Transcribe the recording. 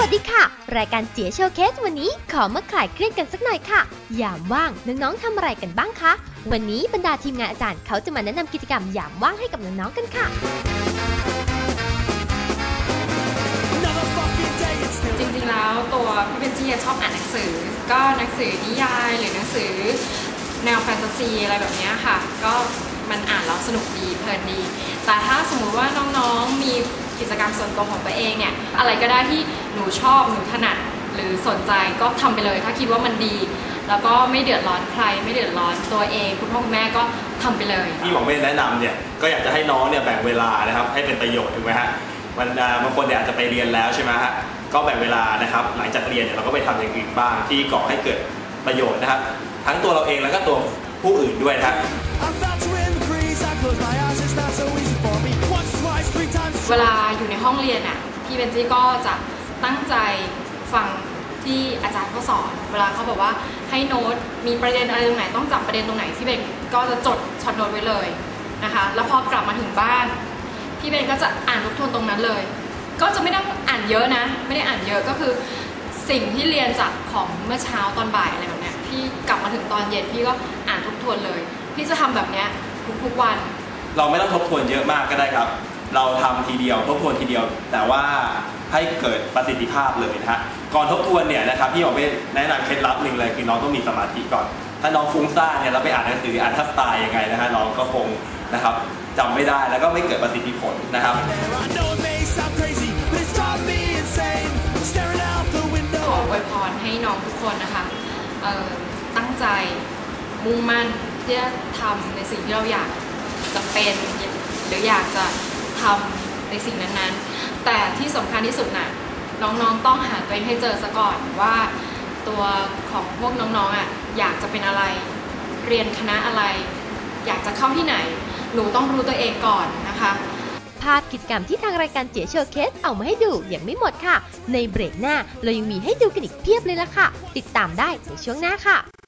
วัสดีค่ะ รายการเจียโชว์เคสวันนี้ขอมาคลายเครียดกันสักหน่อยค่ะยามว่างน้องๆทำอะไรกันบ้างคะวันนี้บรรดาทีมงานอาจารย์เขาจะมาแนะนำกิจกรรมยามว่างให้กับน้องๆกันค่ะจริงๆแล้วตัวพี่เบนจี้ชอบอ่านหนังสือ ก็หนังสือนิยายหรือหนังสือ แนวแฟนตาซีอะไรแบบนี้ค่ะ ก็มันอ่านแล้วสนุกดีเพลินดี แต่ถ้าสมมุติว่าน้องๆมี กิจกรรมส่วนตัวของตัวเองเนี่ยอะไรก็ได้ที่หนูชอบหนูถนัดหรือสนใจก็ทำไปเลย ถ้าคิดว่ามันดี แล้วก็ไม่เดือดร้อนใคร ไม่เดือดร้อนตัวเอง คุณพ่อคุณแม่ก็ทำไปเลยที่หมอเมธแนะนำเนี่ยก็อยากจะให้น้องเนี่ยแบ่งเวลานะครับให้เป็นประโยชน์ถูกไหมฮะมันอ่าบางคนเนี่ยอาจจะไปเรียนแล้วใช่ไหมฮะก็แบ่งเวลานะครับ หลังจากเรียนเนี่ยเราก็ไปทำอย่างอื่นบ้างที่ก่อให้เกิดประโยชน์นะครับ ทั้งตัวเราเองแล้วก็ตัวผู้อื่นด้วยนะครับ เวลาอยู่ในห้องเรียนน่ะพี่เบนจี้ก็จะตั้งใจฟังที่อาจารย์เขาสอน เวลาเขาบอกว่าให้โน้ตมีประเด็นอะไรตรงไหนต้องจับประเด็นตรงไหนพี่เบนก็จะจดช็อตโน้ตไว้เลยนะคะ แล้วพอกลับมาถึงบ้าน พี่เบนก็จะอ่านทบทวนตรงนั้นเลย ก็จะไม่ต้องอ่านเยอะนะ ไม่ได้อ่านเยอะก็คือ สิ่งที่เรียนจากของเมื่อเช้าตอนบ่ายอะไรแบบเนี้ยพี่กลับมาถึงตอนเย็นพี่ก็อ่านทบทวนเลย พี่จะทำแบบเนี้ยทุกๆวัน เราไม่ต้องทบทวนเยอะมากก็ได้ครับ เราทำทีเดียวทบทวนทีเดียว แต่ว่าให้เกิดประสิทธิภาพเลยนะฮะก่อนทบทวนเนี่ยนะครับพี่หมอเมธแนะนำเคล็ดลับหนึ่งเลยคือน้องต้องมีสมาธิก่อน ถ้าน้องฟุ้งซ่านเนี่ยแล้วไปอ่านหนังสืออ่านทับตายยังไงนะฮะน้องก็คงนะครับจำไม่ได้แล้วก็ไม่เกิดประสิทธิผลนะครับขออวยพรให้น้องทุกคนนะคะตั้งใจมุ่งมั่นที่จะทำในสิ่งที่เราอยากจะเป็นหรืออยากจะ ทำในสิ่งนั้นๆ แต่ที่สำคัญที่สุดน่ะน้องๆต้องหาตัวเองให้เจอซะก่อนว่าตัวของพวกน้องๆอะอยากจะเป็นอะไร เรียนคณะอะไร อยากจะเข้าที่ไหน หนูต้องรู้ตัวเองก่อนนะคะภาพกิจกรรมที่ทางรายการเจียโชว์เคสเอามาให้ดูยังไม่หมดค่ะ ในเบรกหน้าเรายังมีให้ดูกันอีกเพียบเลยล่ะค่ะ ติดตามได้ในช่วงหน้าค่ะ